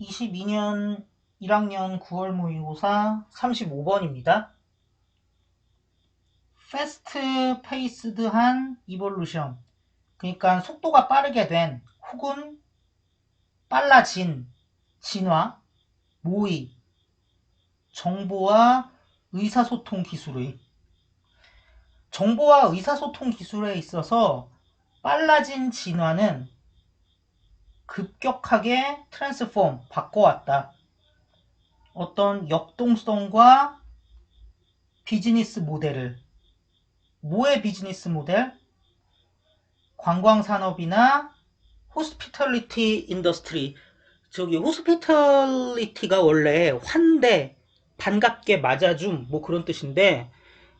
2022년 1학년 9월 모의고사 35번입니다. 패스트 페이스드한 이볼루션 그러니까 속도가 빠르게 된 혹은 빨라진 진화, 모의, 정보와 의사소통 기술의 정보와 의사소통 기술에 있어서 빨라진 진화는 급격하게 트랜스폼 바꿔왔다. 어떤 역동성과 비즈니스 모델을 뭐의 비즈니스 모델? 관광산업이나 호스피털리티 인더스트리 저기 호스피털리티가 원래 환대 반갑게 맞아줌 뭐 그런 뜻인데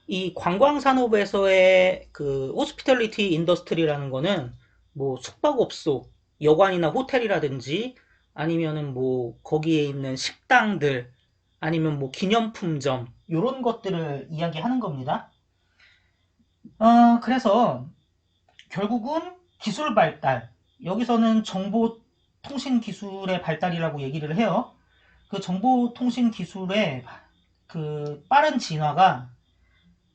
이 관광산업에서의 그 호스피털리티 인더스트리라는 거는 뭐 숙박업소 여관이나 호텔이라든지 아니면은 뭐 거기에 있는 식당들 아니면 뭐 기념품점 이런 것들을 이야기하는 겁니다. 어, 그래서 결국은 기술 발달 여기서는 정보 통신 기술의 발달이라고 얘기를 해요. 그 정보 통신 기술의 그 빠른 진화가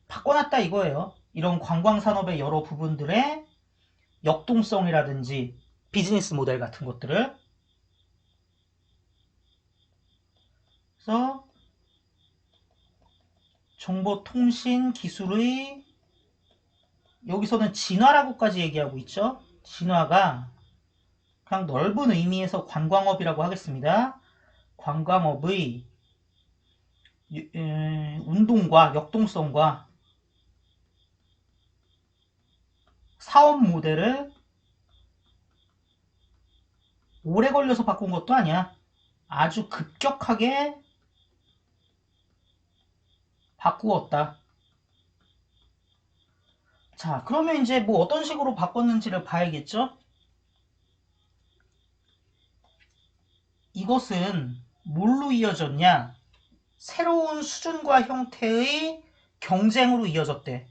바꿔놨다 이거예요. 이런 관광 산업의 여러 부분들의 역동성이라든지 비즈니스 모델 같은 것들을 그래서 정보통신 기술의 여기서는 진화라고까지 얘기하고 있죠. 진화가 그냥 넓은 의미에서 관광업이라고 하겠습니다. 관광업의 운동과 역동성과 사업 모델을 오래 걸려서 바꾼 것도 아니야. 아주 급격하게 바꾸었다. 자, 그러면 이제 뭐 어떤 식으로 바꿨는지를 봐야겠죠? 이것은 뭘로 이어졌냐? 새로운 수준과 형태의 경쟁으로 이어졌대.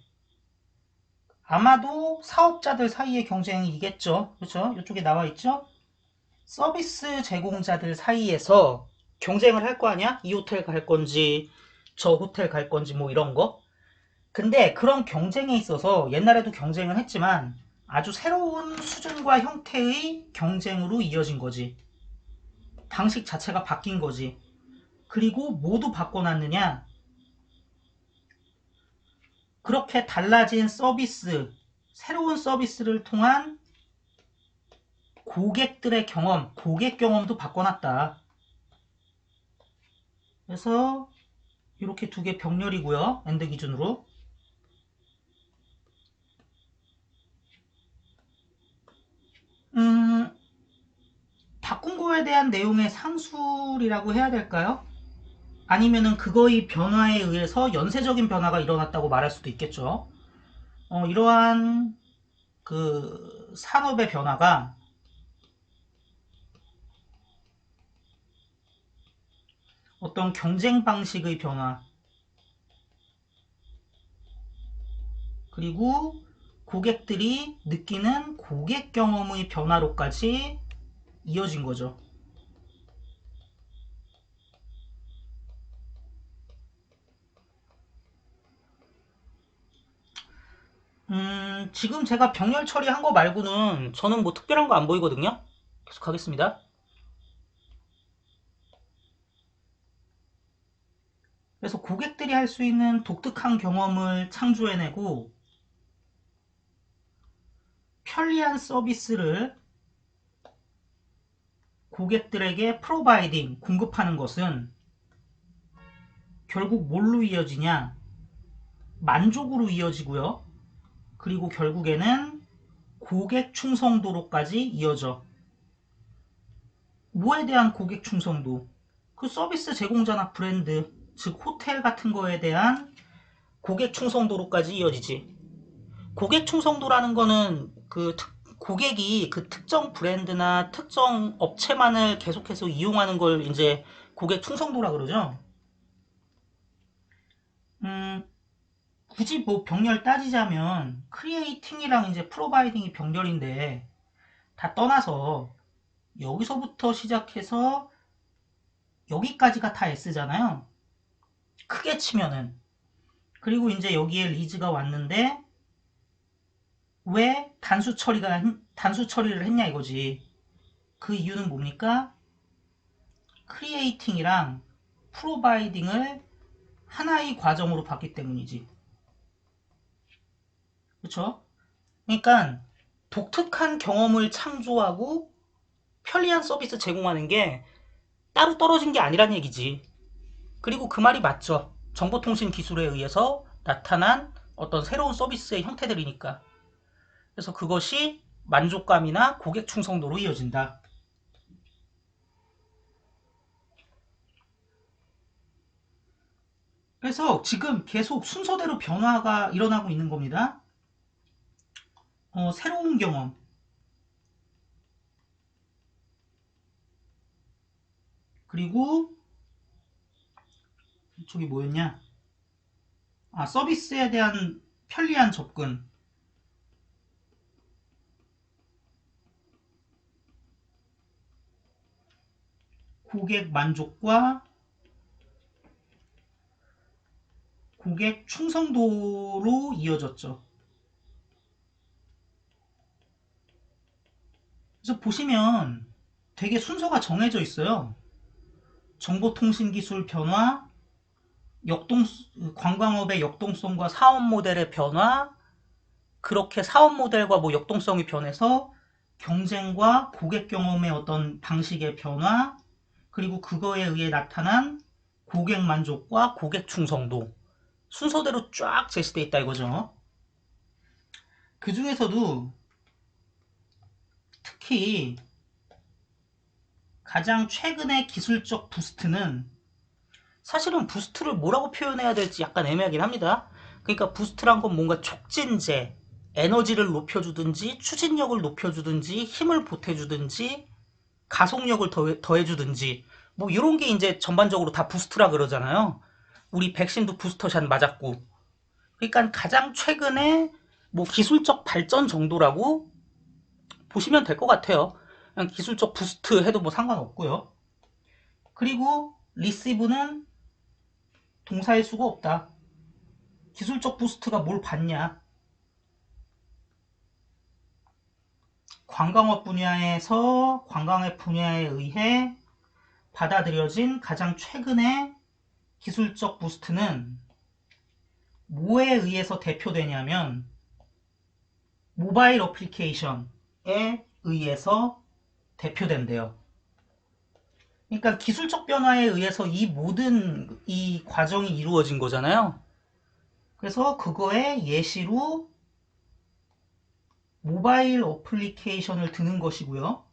아마도 사업자들 사이의 경쟁이겠죠. 그렇죠? 이쪽에 나와 있죠? 서비스 제공자들 사이에서 경쟁을 할 거 아니야? 이 호텔 갈 건지, 저 호텔 갈 건지, 뭐 이런 거. 근데 그런 경쟁에 있어서 옛날에도 경쟁을 했지만 아주 새로운 수준과 형태의 경쟁으로 이어진 거지. 방식 자체가 바뀐 거지. 그리고 모두 바꿔놨느냐? 그렇게 달라진 서비스, 새로운 서비스를 통한 고객들의 경험, 고객 경험도 바꿔놨다. 그래서 이렇게 두 개 병렬이고요. 엔드 기준으로. 음, 바꾼 거에 대한 내용의 상술이라고 해야 될까요? 아니면은 그거의 변화에 의해서 연쇄적인 변화가 일어났다고 말할 수도 있겠죠. 어, 이러한 그 산업의 변화가 어떤 경쟁 방식의 변화 그리고 고객들이 느끼는 고객 경험의 변화로까지 이어진 거죠. 음, 지금 제가 병렬 처리한 거 말고는 저는 뭐 특별한 거 안 보이거든요. 계속 하겠습니다. 그래서 고객들이 할 수 있는 독특한 경험을 창조해내고 편리한 서비스를 고객들에게 프로바이딩, 공급하는 것은 결국 뭘로 이어지냐? 만족으로 이어지고요. 그리고 결국에는 고객 충성도로까지 이어져. 뭐에 대한 고객 충성도? 그 서비스 제공자나 브랜드, 즉 호텔 같은 거에 대한 고객 충성도로까지 이어지지. 고객 충성도라는 거는 그 특, 고객이 그 특정 브랜드나 특정 업체만을 계속해서 이용하는 걸 이제 고객 충성도라 그러죠. 음, 굳이 뭐 병렬 따지자면 크리에이팅이랑 이제 프로바이딩이 병렬인데 다 떠나서 여기서부터 시작해서 여기까지가 다 S잖아요. 크게 치면은. 그리고 이제 여기에 리즈가 왔는데 왜 단수 처리가 했- 단수 처리를 했냐 이거지. 그 이유는 뭡니까? 크리에이팅이랑 프로바이딩을 하나의 과정으로 봤기 때문이지. 그렇죠? 그러니까 독특한 경험을 창조하고 편리한 서비스 제공하는 게 따로 떨어진 게 아니란 얘기지. 그리고 그 말이 맞죠. 정보통신 기술에 의해서 나타난 어떤 새로운 서비스의 형태들이니까. 그래서 그것이 만족감이나 고객 충성도로 이어진다. 그래서 지금 계속 순서대로 변화가 일어나고 있는 겁니다. 어, 새로운 경험. 그리고 이쪽이 뭐였냐? 아, 서비스에 대한 편리한 접근. 고객 만족과 고객 충성도로 이어졌죠. 그래서 보시면 되게 순서가 정해져 있어요. 정보통신기술 변화, 역동, 관광업의 역동성과 사업 모델의 변화, 그렇게 사업 모델과 뭐 역동성이 변해서 경쟁과 고객 경험의 어떤 방식의 변화, 그리고 그거에 의해 나타난 고객 만족과 고객 충성도. 순서대로 쫙 제시되어 있다 이거죠. 그 중에서도 특히 가장 최근의 기술적 부스트는 사실은 부스트를 뭐라고 표현해야 될지 약간 애매하긴 합니다. 그러니까 부스트란 건 뭔가 촉진제, 에너지를 높여주든지 추진력을 높여주든지 힘을 보태주든지 가속력을 더해, 더해주든지 뭐 이런 게 이제 전반적으로 다 부스트라 그러잖아요. 우리 백신도 부스터샷 맞았고 그러니까 가장 최근에 뭐 기술적 발전 정도라고 보시면 될 것 같아요. 그냥 기술적 부스트 해도 뭐 상관없고요. 그리고 리시브는 동사일 수가 없다. 기술적 부스트가 뭘 받냐? 관광업 분야에서 관광업 분야에 의해 받아들여진 가장 최근의 기술적 부스트는 뭐에 의해서 대표되냐면 모바일 어플리케이션에 의해서 대표된대요. 그러니까 기술적 변화에 의해서 이 모든 이 과정이 이루어진 거잖아요. 그래서 그거의 예시로 모바일 어플리케이션을 드는 것이고요.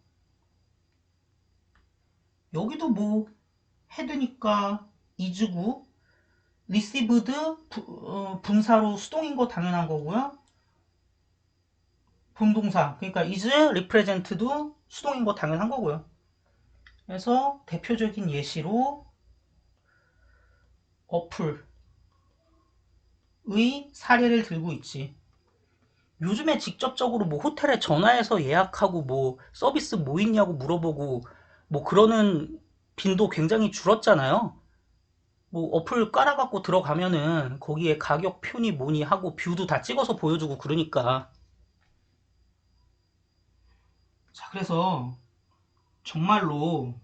여기도 뭐 헤드니까 이주구 리시브드 부- 어, 분사로 수동인 거 당연한 거고요. 분동사 그러니까 is represent도 수동인 거 당연한 거고요. 그래서 대표적인 예시로 어플의 사례를 들고 있지. 요즘에 직접적으로 뭐 호텔에 전화해서 예약하고 뭐 서비스 뭐 있냐고 물어보고 뭐 그러는 빈도 굉장히 줄었잖아요. 뭐 어플 깔아갖고 들어가면은 거기에 가격 표니 뭐니 하고 뷰도 다 찍어서 보여주고 그러니까. 자, 그래서 정말로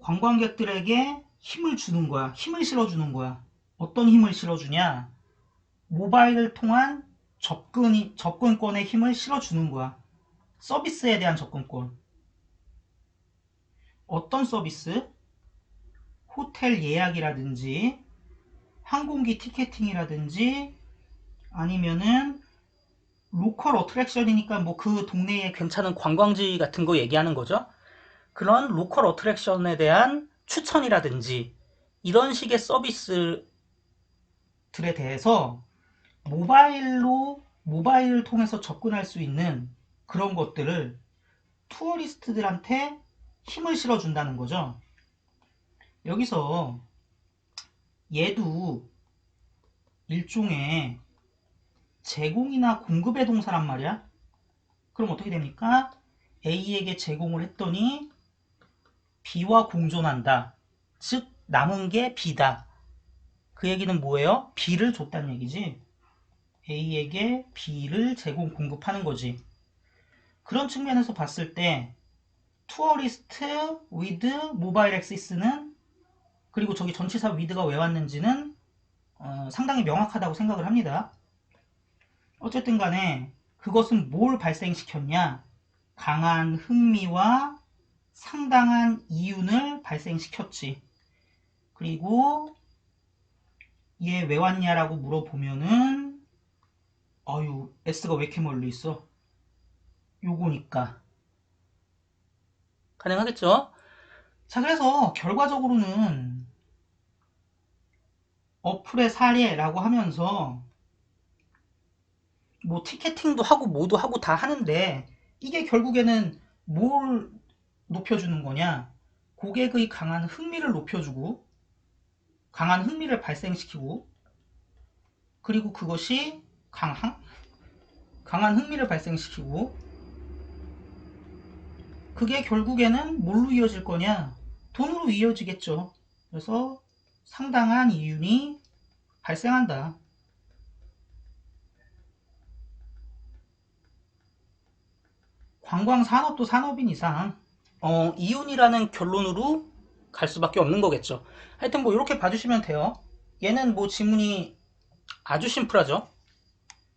관광객들에게 힘을 주는 거야. 힘을 실어주는 거야. 어떤 힘을 실어주냐? 모바일을 통한 접근이, 접근권의 힘을 실어주는 거야. 서비스에 대한 접근권. 어떤 서비스? 호텔 예약이라든지, 항공기 티켓팅이라든지, 아니면은, 로컬 어트랙션이니까 뭐 그 동네에 괜찮은 관광지 같은 거 얘기하는 거죠. 그런 로컬 어트랙션에 대한 추천이라든지, 이런 식의 서비스들에 대해서 모바일로, 모바일을 통해서 접근할 수 있는 그런 것들을 투어리스트들한테 힘을 실어준다는 거죠. 여기서 얘도 일종의 제공이나 공급의 동사란 말이야. 그럼 어떻게 됩니까? A에게 제공을 했더니 B와 공존한다. 즉 남은 게 B다. 그 얘기는 뭐예요? B를 줬다는 얘기지. A에게 B를 제공 공급하는 거지. 그런 측면에서 봤을 때 투어리스트 with 모바일 액세스는 그리고 저기 전치사 with가 왜 왔는지는 어, 상당히 명확하다고 생각을 합니다. 어쨌든 간에 그것은 뭘 발생시켰냐? 강한 흥미와 상당한 이윤을 발생시켰지. 그리고 얘 왜 왔냐라고 물어보면은 아유 S가 왜 이렇게 멀리 있어? 요거니까. 가능하겠죠? 자, 그래서 결과적으로는 어플의 사례라고 하면서 뭐 티켓팅도 하고 뭐도 하고 다 하는데 이게 결국에는 뭘 높여주는 거냐? 고객의 강한 흥미를 높여주고 강한 흥미를 발생시키고 그리고 그것이 강한 강한 흥미를 발생시키고 그게 결국에는 뭘로 이어질 거냐? 돈으로 이어지겠죠. 그래서 상당한 이윤이 발생한다. 관광 산업도 산업인 이상 어, 이윤이라는 결론으로 갈 수밖에 없는 거겠죠. 하여튼 뭐 이렇게 봐주시면 돼요. 얘는 뭐 지문이 아주 심플하죠.